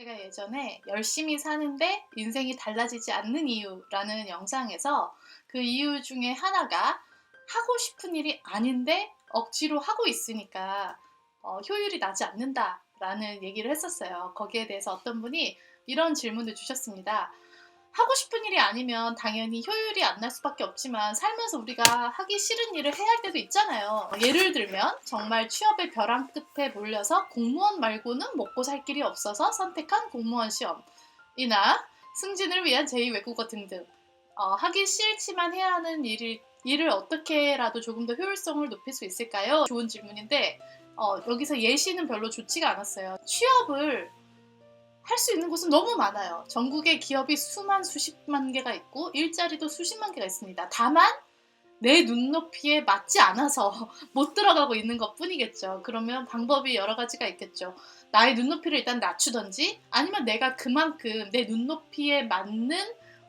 제가 예전에 열심히 사는데 인생이 달라지지 않는 이유라는 영상에서 그 이유 중에 하나가 하고 싶은 일이 아닌데 억지로 하고 있으니까 어, 효율이 나지 않는다라는 얘기를 했었어요. 거기에 대해서 어떤 분이 이런 질문을 주셨습니다. 하고 싶은 일이 아니면 당연히 효율이 안 날 수밖에 없지만 살면서 우리가 하기 싫은 일을 해야 할 때도 있잖아요. 예를 들면 정말 취업의 벼랑 끝에 몰려서 공무원 말고는 먹고 살 길이 없어서 선택한 공무원 시험이나 승진을 위한 제2 외국어 등등 어, 하기 싫지만 해야 하는 일을, 일을 어떻게라도 조금 더 효율성을 높일 수 있을까요? 좋은 질문인데 어, 여기서 예시는 별로 좋지가 않았어요. 취업을 할 수 있는 곳은 너무 많아요. 전국에 기업이 수만 수십만 개가 있고 일자리도 수십만 개가 있습니다. 다만 내 눈높이에 맞지 않아서 못 들어가고 있는 것 뿐이겠죠. 그러면 방법이 여러 가지가 있겠죠. 나의 눈높이를 일단 낮추던지 아니면 내가 그만큼 내 눈높이에 맞는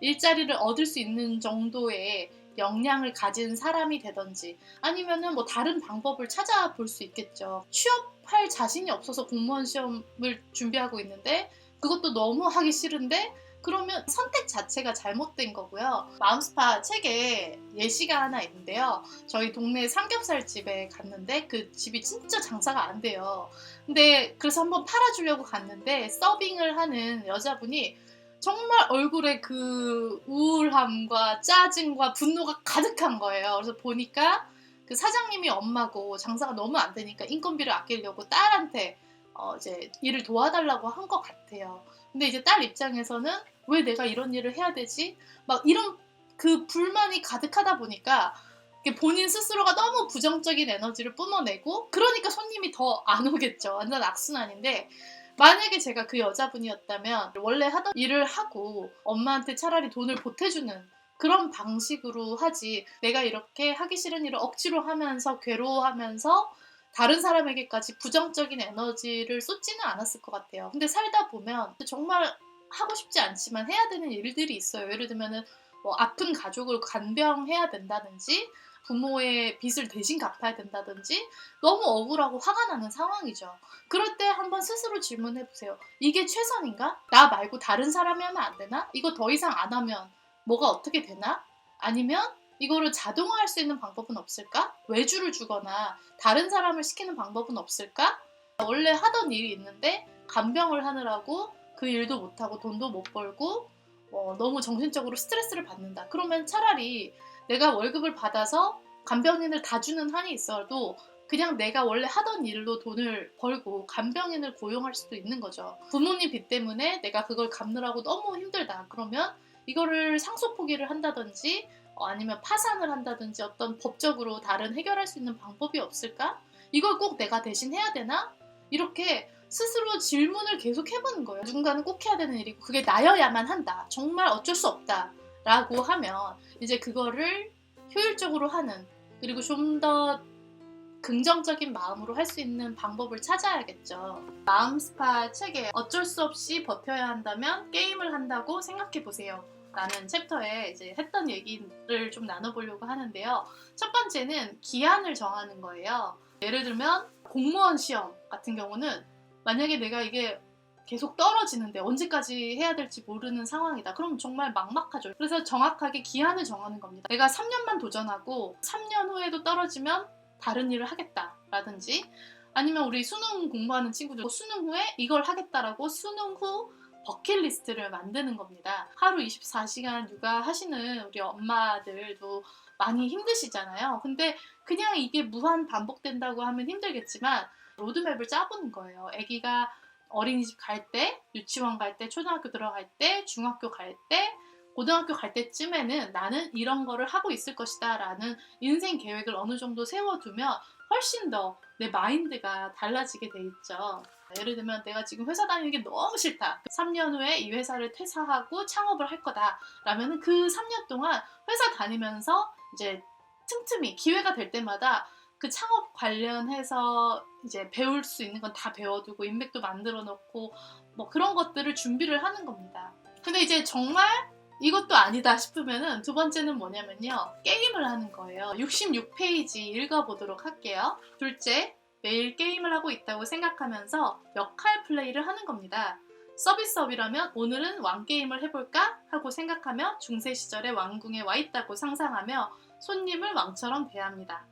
일자리를 얻을 수 있는 정도의 역량을 가진 사람이 되던지 아니면은 뭐 다른 방법을 찾아볼 수 있겠죠. 취업할 자신이 없어서 공무원 시험을 준비하고 있는데 그것도 너무 하기 싫은데 그러면 선택 자체가 잘못된 거고요. 마음스파 책에 예시가 하나 있는데요. 저희 동네 삼겹살 집에 갔는데 그 집이 진짜 장사가 안 돼요. 근데 그래서 한번 팔아주려고 갔는데 서빙을 하는 여자분이 정말 얼굴에 그 우울함과 짜증과 분노가 가득한 거예요. 그래서 보니까 그 사장님이 엄마고 장사가 너무 안 되니까 인건비를 아끼려고 딸한테 어 이제 일을 도와달라고 한 것 같아요. 근데 이제 딸 입장에서는 왜 내가 이런 일을 해야 되지? 막 이런 그 불만이 가득하다 보니까 본인 스스로가 너무 부정적인 에너지를 뿜어내고 그러니까 손님이 더 안 오겠죠. 완전 악순환인데 만약에 제가 그 여자분이었다면 원래 하던 일을 하고 엄마한테 차라리 돈을 보태주는 그런 방식으로 하지 내가 이렇게 하기 싫은 일을 억지로 하면서 괴로워하면서 다른 사람에게까지 부정적인 에너지를 쏟지는 않았을 것 같아요. 근데 살다 보면 정말 하고 싶지 않지만 해야 되는 일들이 있어요. 예를 들면은 뭐 아픈 가족을 간병해야 된다든지 부모의 빚을 대신 갚아야 된다든지 너무 억울하고 화가 나는 상황이죠. 그럴 때 한번 스스로 질문해 보세요. 이게 최선인가? 나 말고 다른 사람이 하면 안 되나? 이거 더 이상 안 하면 뭐가 어떻게 되나? 아니면 이거를 자동화할 수 있는 방법은 없을까? 외주를 주거나 다른 사람을 시키는 방법은 없을까? 원래 하던 일이 있는데 간병을 하느라고 그 일도 못하고 돈도 못 벌고 어, 너무 정신적으로 스트레스를 받는다. 그러면 차라리 내가 월급을 받아서 간병인을 다 주는 한이 있어도 그냥 내가 원래 하던 일로 돈을 벌고 간병인을 고용할 수도 있는 거죠. 부모님 빚 때문에 내가 그걸 갚느라고 너무 힘들다. 그러면 이거를 상속 포기를 한다든지 어, 아니면 파산을 한다든지 어떤 법적으로 다른 해결할 수 있는 방법이 없을까? 이걸 꼭 내가 대신 해야 되나? 이렇게 스스로 질문을 계속 해보는 거예요. 누군가는 꼭 해야 되는 일이고 그게 나여야만 한다. 정말 어쩔 수 없다. 라고 하면 이제 그거를 효율적으로 하는 그리고 좀 더 긍정적인 마음으로 할 수 있는 방법을 찾아야겠죠. 마음 스파 책에 어쩔 수 없이 버텨야 한다면 게임을 한다고 생각해 보세요. 라는 챕터에 이제 했던 얘기를 좀 나눠보려고 하는데요. 첫 번째는 기한을 정하는 거예요. 예를 들면 공무원 시험 같은 경우는 만약에 내가 이게 계속 떨어지는데 언제까지 해야 될지 모르는 상황이다. 그럼 정말 막막하죠. 그래서 정확하게 기한을 정하는 겁니다. 내가 3년만 도전하고 3년 후에도 떨어지면 다른 일을 하겠다라든지 아니면 우리 수능 공부하는 친구들 수능 후에 이걸 하겠다라고 수능 후 버킷리스트를 만드는 겁니다. 하루 24시간 육아 하시는 우리 엄마들도 많이 힘드시잖아요. 근데 그냥 이게 무한 반복된다고 하면 힘들겠지만 로드맵을 짜보는 거예요. 아기가 어린이집 갈 때, 유치원 갈 때, 초등학교 들어갈 때, 중학교 갈 때, 고등학교 갈 때쯤에는 나는 이런 거를 하고 있을 것이다 라는 인생 계획을 어느 정도 세워두면 훨씬 더 내 마인드가 달라지게 돼 있죠. 예를 들면 내가 지금 회사 다니는 게 너무 싫다. 3년 후에 이 회사를 퇴사하고 창업을 할 거다. 라면 그 3년 동안 회사 다니면서 이제 틈틈이 기회가 될 때마다 그 창업 관련해서 이제 배울 수 있는 건 다 배워두고 인맥도 만들어 놓고 뭐 그런 것들을 준비를 하는 겁니다. 근데 이제 정말 이것도 아니다 싶으면은 두 번째는 뭐냐면요. 게임을 하는 거예요. 66페이지 읽어보도록 할게요. 둘째, 매일 게임을 하고 있다고 생각하면서 역할 플레이를 하는 겁니다. 서비스업이라면 오늘은 왕게임을 해볼까? 하고 생각하며 중세 시절에 왕궁에 와 있다고 상상하며 손님을 왕처럼 대합니다.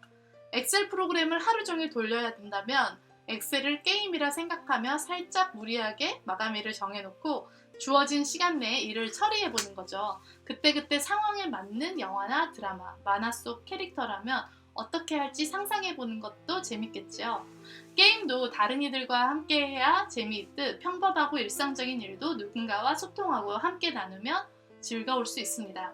엑셀 프로그램을 하루 종일 돌려야 된다면 엑셀을 게임이라 생각하며 살짝 무리하게 마감일을 정해놓고 주어진 시간 내에 일을 처리해 보는 거죠. 그때그때 상황에 맞는 영화나 드라마, 만화 속 캐릭터라면 어떻게 할지 상상해 보는 것도 재밌겠지요. 게임도 다른 이들과 함께 해야 재미있듯 평범하고 일상적인 일도 누군가와 소통하고 함께 나누면 즐거울 수 있습니다.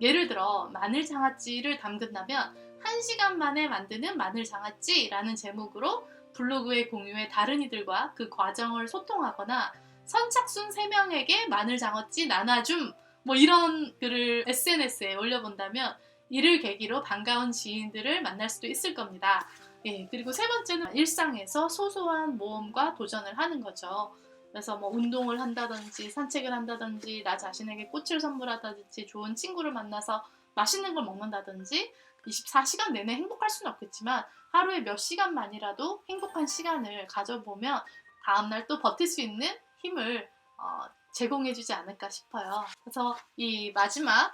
예를 들어 마늘 장아찌를 담근다면 1시간 만에 만드는 마늘 장아찌라는 제목으로 블로그에 공유해 다른 이들과 그 과정을 소통하거나 선착순 3명에게 마늘 장아찌 나눠줌 뭐 이런 글을 SNS에 올려본다면 이를 계기로 반가운 지인들을 만날 수도 있을 겁니다. 예, 그리고 세 번째는 일상에서 소소한 모험과 도전을 하는 거죠. 그래서 뭐 운동을 한다든지 산책을 한다든지 나 자신에게 꽃을 선물하다든지 좋은 친구를 만나서 맛있는 걸 먹는다든지 24시간 내내 행복할 수는 없겠지만 하루에 몇 시간만이라도 행복한 시간을 가져보면 다음날 또 버틸 수 있는 힘을 어, 제공해주지 않을까 싶어요. 그래서 이 마지막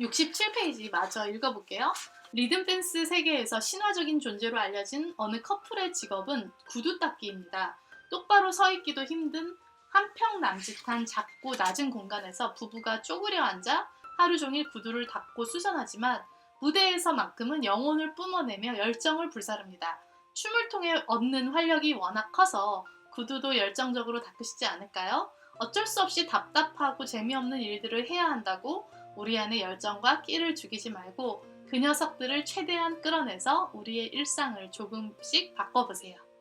67페이지 마저 읽어볼게요. 리듬 댄스 세계에서 신화적인 존재로 알려진 어느 커플의 직업은 구두 닦기입니다. 똑바로 서 있기도 힘든 한평 남짓한 작고 낮은 공간에서 부부가 쪼그려 앉아 하루 종일 구두를 닦고 수선하지만 무대에서만큼은 영혼을 뿜어내며 열정을 불사릅니다. 춤을 통해 얻는 활력이 워낙 커서 구두도 열정적으로 닦으시지 않을까요? 어쩔 수 없이 답답하고 재미없는 일들을 해야 한다고 우리 안에 열정과 끼를 죽이지 말고 그 녀석들을 최대한 끌어내서 우리의 일상을 조금씩 바꿔보세요.